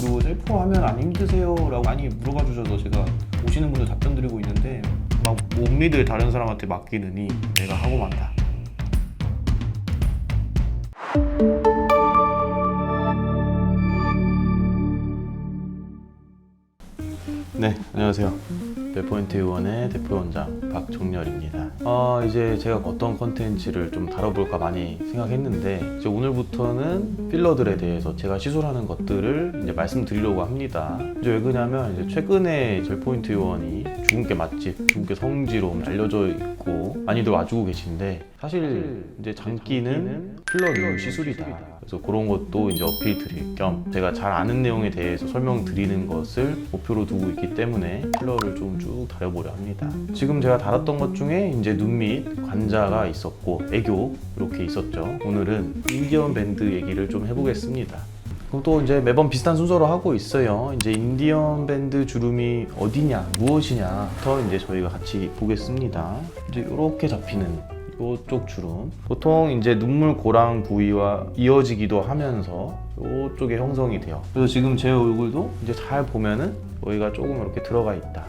그리고 셀프 하면 안 힘드세요? 라고 많이 물어봐 주셔서 제가 오시는 분들 답변 드리고 있는데 막 몸리들 다른 사람한테 맡기느니 내가 하고 만다. 네, 안녕하세요. 벨포인트 의원의 대표원장 박종렬입니다. 아, 이제 제가 어떤 컨텐츠를 좀 다뤄볼까 많이 생각했는데, 이제 오늘부터는 필러들에 대해서 제가 시술하는 것들을 이제 말씀드리려고 합니다. 이제 왜 그러냐면, 이제 최근에 벨포인트 의원이 주근깨 맛집, 주근깨 성지로 알려져 있고, 많이들 와주고 계신데, 사실 이제 장기는 필러 누유 시술이다. 그래서 그런 것도 이제 어필 드릴 겸 제가 잘 아는 내용에 대해서 설명드리는 것을 목표로 두고 있기 때문에 필러를 좀 쭉 다려보려 합니다. 지금 제가 다뤘던 것 중에 이제 눈밑 관자가 있었고 애교 이렇게 있었죠. 오늘은 인디언 밴드 얘기를 좀 해보겠습니다. 또 이제 매번 비슷한 순서로 하고 있어요. 이제 인디언 밴드 주름이 어디냐, 무엇이냐부터 이제 저희가 같이 보겠습니다. 이제 이렇게 잡히는 이쪽 주름. 보통 이제 눈물 고랑 부위와 이어지기도 하면서 이쪽에 형성이 돼요. 그래서 지금 제 얼굴도 이제 잘 보면은 여기가 조금 이렇게 들어가 있다.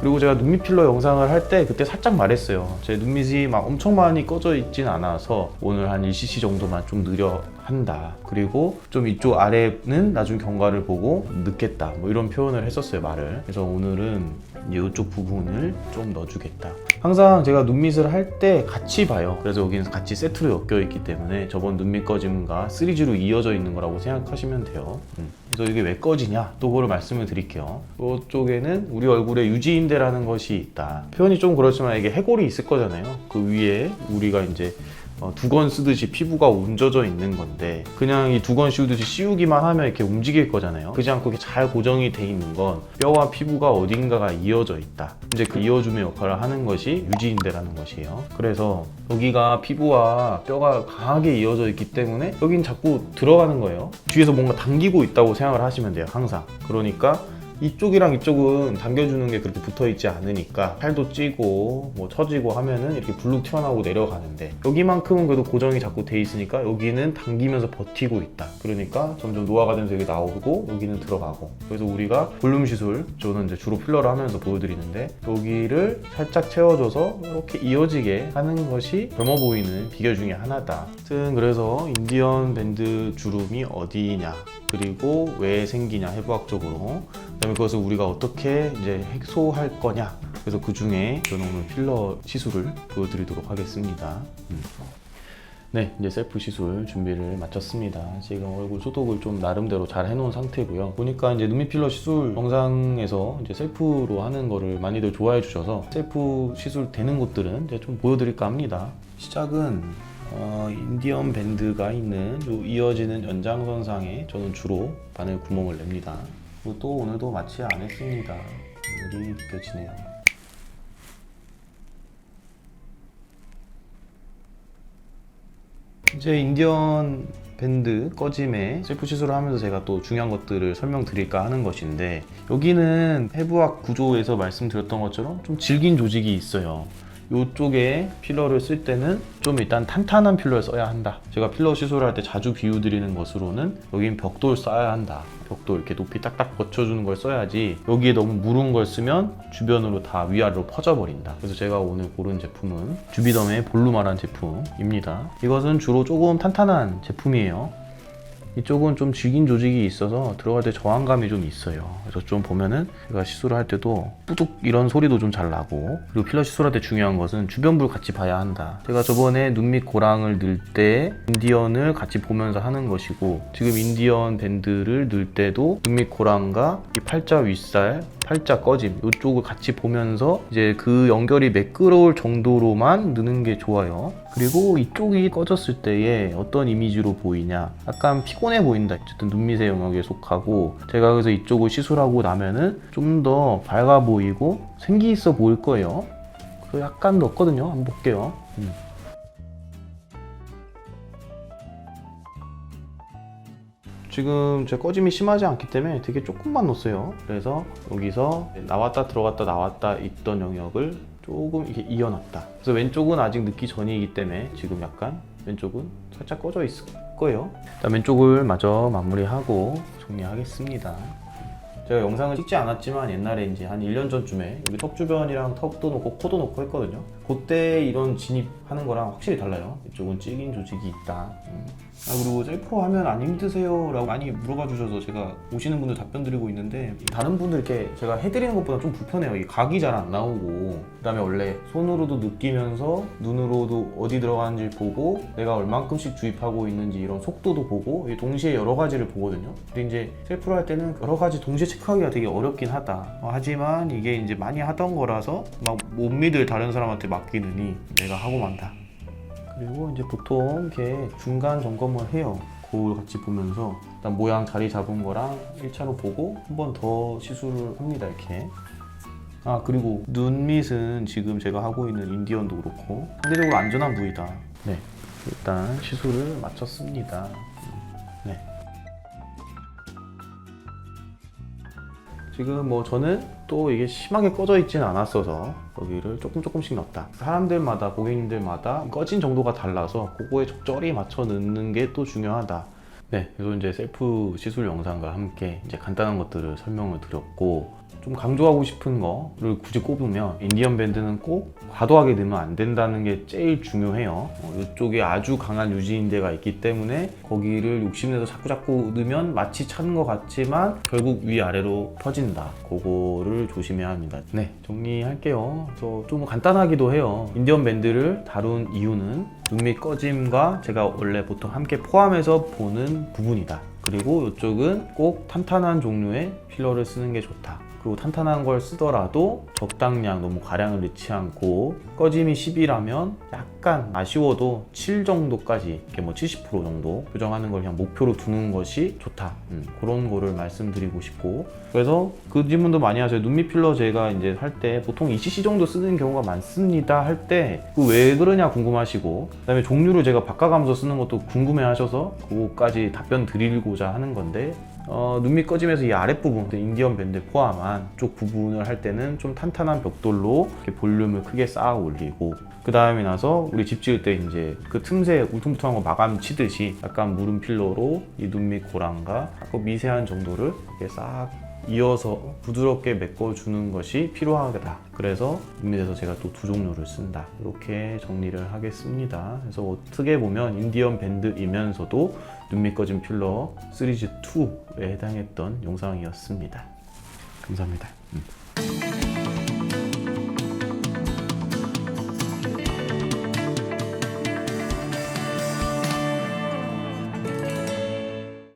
그리고 제가 눈밑 필러 영상을 할 때 그때 살짝 말했어요. 제 눈밑이 막 엄청 많이 꺼져 있진 않아서 오늘 한 1cc 정도만 좀 느려 한다. 그리고 좀 이쪽 아래는 나중 경과를 보고 늦겠다. 뭐 이런 표현을 했었어요, 말을. 그래서 오늘은 이쪽 부분을 좀 넣어주겠다. 항상 제가 눈밑을 할 때 같이 봐요. 그래서 여기는 같이 세트로 엮여 있기 때문에 저번 눈밑 꺼짐과 3G로 이어져 있는 거라고 생각하시면 돼요. 음. 그래서 이게 왜 꺼지냐? 또 그걸 말씀을 드릴게요. 이쪽에는 우리 얼굴에 유지인대라는 것이 있다. 표현이 좀 그렇지만 이게 해골이 있을 거잖아요. 그 위에 우리가 이제 어, 두건 쓰듯이 피부가 얹어져 있는 건데 그냥 이 두 건 씌우듯이 씌우기만 하면 이렇게 움직일 거잖아요. 그지 않고 잘 고정이 돼 있는 건 뼈와 피부가 어딘가가 이어져 있다. 이제 그 이어줌의 역할을 하는 것이 유지인대라는 것이에요. 그래서 여기가 피부와 뼈가 강하게 이어져 있기 때문에 여긴 자꾸 들어가는 거예요. 뒤에서 뭔가 당기고 있다고 생각을 하시면 돼요. 항상. 그러니까 이쪽이랑 이쪽은 당겨주는 게 그렇게 붙어 있지 않으니까 팔도 찌고 뭐 처지고 하면은 이렇게 불룩 튀어나오고 내려가는데 여기만큼은 그래도 고정이 자꾸 돼 있으니까 여기는 당기면서 버티고 있다. 그러니까 점점 노화가 되면서 여기 나오고 여기는 들어가고. 그래서 우리가 볼륨 시술 저는 이제 주로 필러를 하면서 보여드리는데 여기를 살짝 채워줘서 이렇게 이어지게 하는 것이 젊어 보이는 비결 중에 하나다. 하여튼 그래서 인디언 밴드 주름이 어디냐 그리고 왜 생기냐 해부학적으로 그다음에 그것을 우리가 어떻게 이제 해소할 거냐. 그래서 그 중에 저는 오늘 필러 시술을 보여드리도록 하겠습니다. 음. 네 이제 셀프 시술 준비를 마쳤습니다. 지금 얼굴 소독을 좀 나름대로 잘 해놓은 상태고요. 보니까 이제 눈밑 필러 시술 영상에서 이제 셀프로 하는 거를 많이들 좋아해 주셔서 셀프 시술 되는 곳들은 이제 좀 보여드릴까 합니다. 시작은 어, 인디언 밴드가 있는 요 이어지는 연장선상에 저는 주로 바늘 구멍을 냅니다. 또 오늘도 마취 안 했습니다. 오늘이 느껴지네요. 이제 인디언 밴드 꺼짐에 셀프 시술을 하면서 제가 또 중요한 것들을 설명드릴까 하는 것인데 여기는 해부학 구조에서 말씀드렸던 것처럼 좀 질긴 조직이 있어요. 이쪽에 필러를 쓸 때는 좀 일단 탄탄한 필러를 써야 한다. 제가 필러 시술을 할때 자주 비유드리는 것으로는 여긴 벽돌 써야 한다. 벽돌 이렇게 높이 딱딱 받쳐주는 걸 써야지 여기에 너무 무른 걸 쓰면 주변으로 다 위아래로 퍼져버린다. 그래서 제가 오늘 고른 제품은 주비덤의 볼루마란 제품입니다. 이것은 주로 조금 탄탄한 제품이에요. 이쪽은 좀 질긴 조직이 있어서 들어갈 때 저항감이 좀 있어요. 그래서 좀 보면은 제가 시술을 할 때도 뿌둑 이런 소리도 좀 잘 나고 그리고 필러 시술할 때 중요한 것은 주변부를 같이 봐야 한다. 제가 저번에 눈 밑 고랑을 넣을 때 인디언을 같이 보면서 하는 것이고 지금 인디언 밴드를 넣을 때도 눈 밑 고랑과 이 팔자 윗살 팔자 꺼짐. 이쪽을 같이 보면서 이제 그 연결이 매끄러울 정도로만 넣는 게 좋아요. 그리고 이쪽이 꺼졌을 때에 어떤 이미지로 보이냐. 약간 피곤해 보인다. 어쨌든 눈밑의 영역에 속하고 제가 그래서 이쪽을 시술하고 나면은 좀 더 밝아 보이고 생기 있어 보일 거예요. 그 약간 넣었거든요. 한번 볼게요. 음. 지금 제 꺼짐이 심하지 않기 때문에 되게 조금만 넣었어요 그래서 여기서 나왔다 들어갔다 나왔다 있던 영역을 조금 이렇게 이어놨다 그래서 왼쪽은 아직 넣기 전이기 때문에 지금 약간 왼쪽은 살짝 꺼져 있을 거예요. 일단 왼쪽을 마저 마무리하고 정리하겠습니다. 제가 영상을 찍지 않았지만 옛날에 이제 한 1년 전쯤에 여기 턱 주변이랑 턱도 놓고 코도 놓고 했거든요. 그때 이런 진입하는 거랑 확실히 달라요. 이쪽은 찌긴 조직이 있다. 음. 아 그리고 셀프 하면 안 힘드세요? 라고 많이 물어봐 주셔서 제가 오시는 분들 답변 드리고 있는데 다른 분들 이렇게 제가 해드리는 것보다 좀 불편해요. 이 각이 잘 안 나오고 그 다음에 원래 손으로도 느끼면서 눈으로도 어디 들어가는지 보고 내가 얼만큼씩 주입하고 있는지 이런 속도도 보고 이 동시에 여러 가지를 보거든요. 근데 이제 셀프로 할 때는 여러 가지 동시에 체크하기가 되게 어렵긴 하다. 어, 하지만 이게 이제 많이 하던 거라서 막 못 믿을 다른 사람한테 맡기느니 내가 하고 만다. 그리고 이제 보통 이렇게 중간 점검을 해요. 거울 같이 보면서 일단 모양 자리 잡은 거랑 1차로 보고 한 번 더 시술을 합니다. 이렇게. 아 그리고 눈 밑은 지금 제가 하고 있는 인디언도 그렇고 상대적으로 안전한 부위다. 네. 일단 시술을 마쳤습니다. 지금 뭐 저는 또 이게 심하게 꺼져 있지는 않았어서 여기를 조금 조금씩 넣었다. 사람들마다 고객님들마다 꺼진 정도가 달라서 그거에 적절히 맞춰 넣는 게 또 중요하다. 네, 그래서 이제 셀프 시술 영상과 함께 이제 간단한 것들을 설명을 드렸고 좀 강조하고 싶은 거를 굳이 꼽으면 인디언 밴드는 꼭 과도하게 넣으면 안 된다는 게 제일 중요해요. 어, 이쪽에 아주 강한 유지인대가 있기 때문에 거기를 욕심내서 자꾸 자꾸 넣으면 마치 차는 것 같지만 결국 위아래로 퍼진다. 그거를 조심해야 합니다. 네, 정리할게요. 그래서 좀 간단하기도 해요. 인디언 밴드를 다룬 이유는 눈밑 꺼짐과 제가 원래 보통 함께 포함해서 보는 부분이다. 그리고 이쪽은 꼭 탄탄한 종류의 필러를 쓰는 게 좋다. 그리고 탄탄한 걸 쓰더라도 적당량 너무 가량을 넣지 않고 꺼짐이 10이라면 약간 아쉬워도 7 정도까지 이렇게 뭐 70% 정도 교정하는 걸 그냥 목표로 두는 것이 좋다. 음, 그런 거를 말씀드리고 싶고. 그래서 그 질문도 많이 하세요. 눈밑 필러 제가 이제 할 때 보통 2cc 정도 쓰는 경우가 많습니다 할 때 그 왜 그러냐 궁금하시고 그 다음에 종류를 제가 바꿔가면서 쓰는 것도 궁금해 하셔서 그거까지 답변 드리고자 하는 건데 어, 눈밑 꺼짐에서 이 아랫부분, 인디언 밴드 포함한 쪽 부분을 할 때는 좀 탄탄한 벽돌로 이렇게 볼륨을 크게 쌓아 올리고 그 다음에 나서 우리 집 지을 때 이제 그 틈새 울퉁불퉁한 거 마감 치듯이 약간 무른 필러로 이 눈밑 고랑과 그 미세한 정도를 이렇게 싹 이어서 부드럽게 메꿔주는 것이 필요하다. 그래서 눈밑에서 제가 또 두 종류를 쓴다. 이렇게 정리를 하겠습니다. 그래서 어떻게 보면 인디언 밴드이면서도 눈밑 꺼진 필러 시리즈 2에 해당했던 영상이었습니다. 감사합니다. 음.